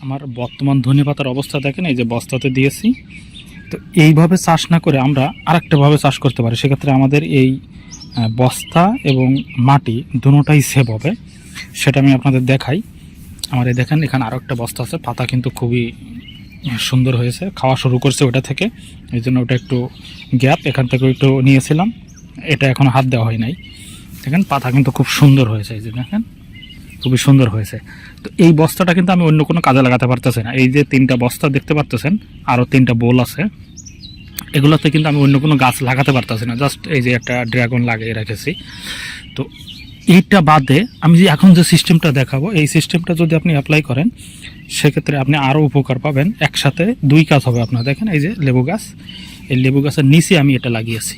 আমার বর্তমান ধনে পাতার অবস্থা দেখেন, এই যে বস্তাতে দিয়েছি। তো এইভাবে চাষ না করে আমরা আরেকটাভাবে চাষ করতে পারি। সেক্ষেত্রে আমাদের এই বস্তা এবং মাটি দুটোটাই সেভ হবে। সেটা আমি আপনাদের দেখাই। আমার এই দেখেন, এখানে আরও একটা বস্তা আছে। পাতা কিন্তু খুবই সুন্দর হয়েছে। খাওয়া শুরু করছে ওটা থেকে। এই জন্য ওটা একটু গ্যাপ এখান থেকে একটু নিয়েছিলাম। এটা এখন হাত দেওয়া হয় নাই। দেখেন, পাতা কিন্তু খুব সুন্দর হয়েছে। এই যে দেখেন। খুবই সুন্দর হয়েছে। তো এই বস্তাটা কিন্তু আমি অন্য কোনো কাজে লাগাতে পারতেছি না। এই যে তিনটা বস্তা দেখতে পারতেছেন আরও তিনটা বোল আছে। এগুলোতে কিন্তু আমি অন্য কোনো গাছ লাগাতে পারতেছি না। জাস্ট এই যে একটা ড্রাগন লাগিয়ে রেখেছি। তো এইটা বাদে আমি যে এখন যে সিস্টেমটা দেখাবো, এই সিস্টেমটা যদি আপনি অ্যাপ্লাই করেন, সেক্ষেত্রে আপনি আরও উপকার পাবেন। একসাথে দুই কাজ হবে আপনার। দেখেন এই যে লেবু গাছ, এই লেবু গাছের নিচে আমি এটা লাগিয়েছি।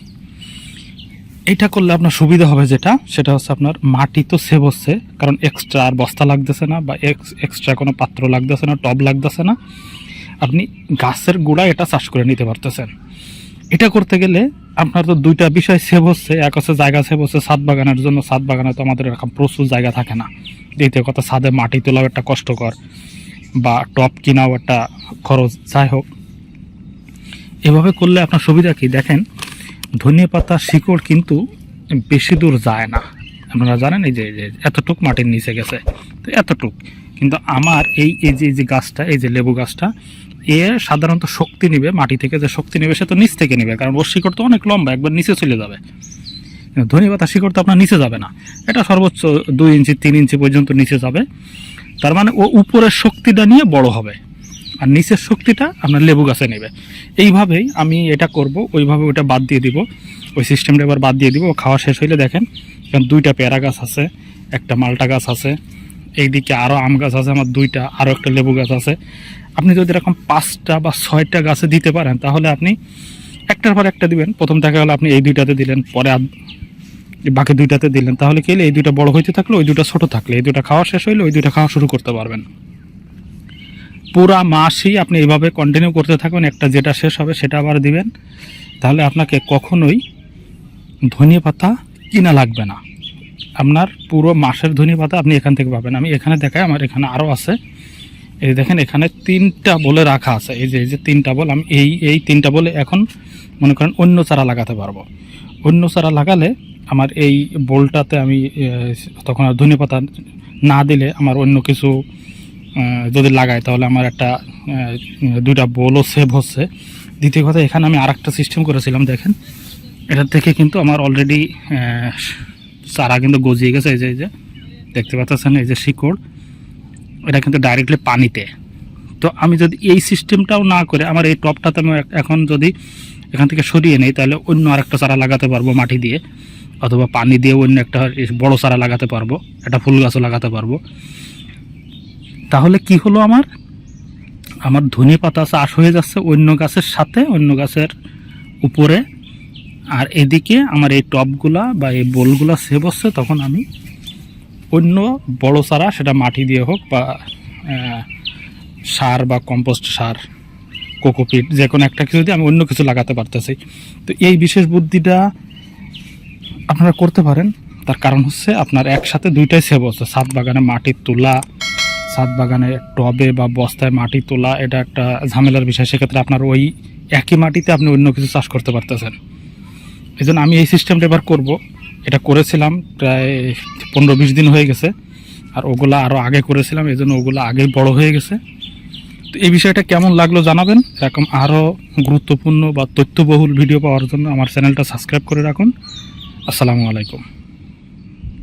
এইটা করলে আপনার সুবিধা হবে যেটা, সেটা হচ্ছে আপনার মাটি তো সেভ হচ্ছে, কারণ এক্সট্রা আর বস্তা লাগতেছে না বা এক্সট্রা কোনো পাত্র লাগতেছে না, টব লাগতেছে না। আপনি গাছের গোড়া এটা চাষ করে নিতে পারতেছেন। এটা করতে গেলে আপনার তো দুইটা বিষয় সেভ হচ্ছে, এক হচ্ছে জায়গা সেভ হচ্ছে, ছাদ বাগানের জন্য। ছাদ বাগানে তো আমাদের এরকম প্রচুর জায়গা থাকে না। দ্বিতীয় কথা, ছাদে মাটি তোলাও একটা কষ্টকর বা টপ কিনাও একটা খরচ। যাই হোক, এভাবে করলে আপনার সুবিধা কি? দেখেন ধনিয়া পাতা শিকড় কিন্তু বেশি দূর যায় না। আপনারা জানেন এই যে এতটুক মাটির নিচে গেছে। তো এতটুক। কিন্তু আমার এই এই যে এই যে গাছটা, এই যে লেবু গাছটা, এ সাধারণত শক্তি নেবে, মাটি থেকে যে শক্তি নেবে, সে তো নিচ থেকে নেবে। কারণ ওর শিকড় তো অনেক লম্বা, একবার নিচে চলে যাবে। ধনিয়া পাতা শিকড় তো আপনার নিচে যাবে না। এটা সর্বোচ্চ দুই ইঞ্চি, তিন ইঞ্চি পর্যন্ত নিচে যাবে। তার মানে ও উপরের শক্তিটা নিয়ে বড় হবে। আর নিচের শক্তিটা আপনার লেবু গাছে নেবে। এইভাবেই আমি এটা করব, ওইভাবে ওটা বাদ দিয়ে দিব। ওই সিস্টেমটা এবার বাদ দিয়ে দিব। খাওয়া শেষ হইলে দেখেন কারণ দুইটা পেয়ারা গাছ আছে, একটা মালটা গাছ আছে, এইদিকে আরও আম গাছ আছে, আমার দুইটা আরও একটা লেবু গাছ আছে। আপনি যদি এরকম পাঁচটা বা ছয়টা গাছে দিতে পারেন, তাহলে আপনি একটার পর একটা দিবেন। প্রথম দেখা গেলো আপনি এই দুইটাতে দিলেন, পরে বাকি দুইটাতে দিলেন। তাহলে কি এই দুইটা বড় হইতে থাকল ওই দুইটা ছোট থাকলে, এই দুইটা খাওয়া শেষ হইলে ওই দুইটা খাওয়া শুরু করতে পারবেন। পুরা মাসই আপনি এইভাবে কন্টিনিউ করতে থাকবেন একটা যেটা শেষ হবে সেটা আবার দিবেন। তাহলে আপনাকে কখনোই ধনিয়া পাতা কিনা লাগবে না। আপনার পুরো মাসের ধনিয়া পাতা আপনি এখান থেকে পাবেন। আমি এখানে দেখাই, আমার এখানে আরও আছে। এই দেখেন, এখানে তিনটা বলে রাখা আছে। এই যে এই যে তিনটা বল, আমি এই এই তিনটা বলে এখন মনে করেন অন্য চারা লাগাতে পারব। অন্য চারা লাগালে আমার এই বোলটাতে আমি তখন আর ধনিয়া পাতা না দিলে আমার অন্য কিছু যদি লাগাই, তাহলে আমার একটা দুইটা বলও সেভ হচ্ছে। দ্বিতীয় কথা, এখানে আমি আরেকটা সিস্টেম করেছিলাম, দেখেন। এটার থেকে কিন্তু আমার অলরেডি চারা কিন্তু গজিয়ে গেছে, এই যে এই যে, দেখতে পাচ্ছেন, এই যে শিকড়। এটা কিন্তু ডাইরেক্টলি পানিতে। তো আমি যদি এই সিস্টেমটাও না করে, আমার এই টপটাতে আমি এখন যদি এখান থেকে সরিয়ে নেই, তাহলে অন্য আরেকটা চারা লাগাতে পারব মাটি দিয়ে, অথবা পানি দিয়ে অন্য একটা বড় চারা লাগাতে পারব, একটা ফুল গাছও লাগাতে পারব। তাহলে কি হলো আমার? আমার ধনে পাতা চাষ হয়ে যাচ্ছে অন্য গাছের সাথে, অন্য গাছের উপরে। আর এদিকে আমার এই টবগুলা বা এই বোলগুলা সেভ হচ্ছে, তখন আমি অন্য বড় চারা, সেটা মাটি দিয়ে হোক বা সার বা কম্পোস্ট সার, কোকোপিট, যে কোনো একটা কিছু দিয়ে আমি অন্য কিছু লাগাতে পারতেছি। তো এই বিশেষ বুদ্ধিটা আপনারা করতে পারেন। তার কারণ হচ্ছে আপনার একসাথে দুইটাই সেভ হচ্ছে। ছাদ বাগানে মাটির তোলা ছাদ বাগানে টবে বা বস্তায় মাটি তোলা, এটা একটা ঝামেলার বিষয়। সেক্ষেত্রে আপনার ওই একই মাটিতে আপনি অন্য কিছু চাষ করতে পারতেছেন। এই আমি এই সিস্টেমটা এবার করব। এটা করেছিলাম প্রায় পনেরো বিশ দিন হয়ে গেছে। আর ওগুলো আরও আগে করেছিলাম এই জন্য ওগুলো আগেই বড় হয়ে গেছে। তো এই বিষয়টা কেমন লাগল জানাবেন? এরকম আরও গুরুত্বপূর্ণ বা তথ্যবহুল ভিডিও পাওয়ার জন্য আমার চ্যানেলটা সাবস্ক্রাইব করে রাখুন। আসসালামু আলাইকুম।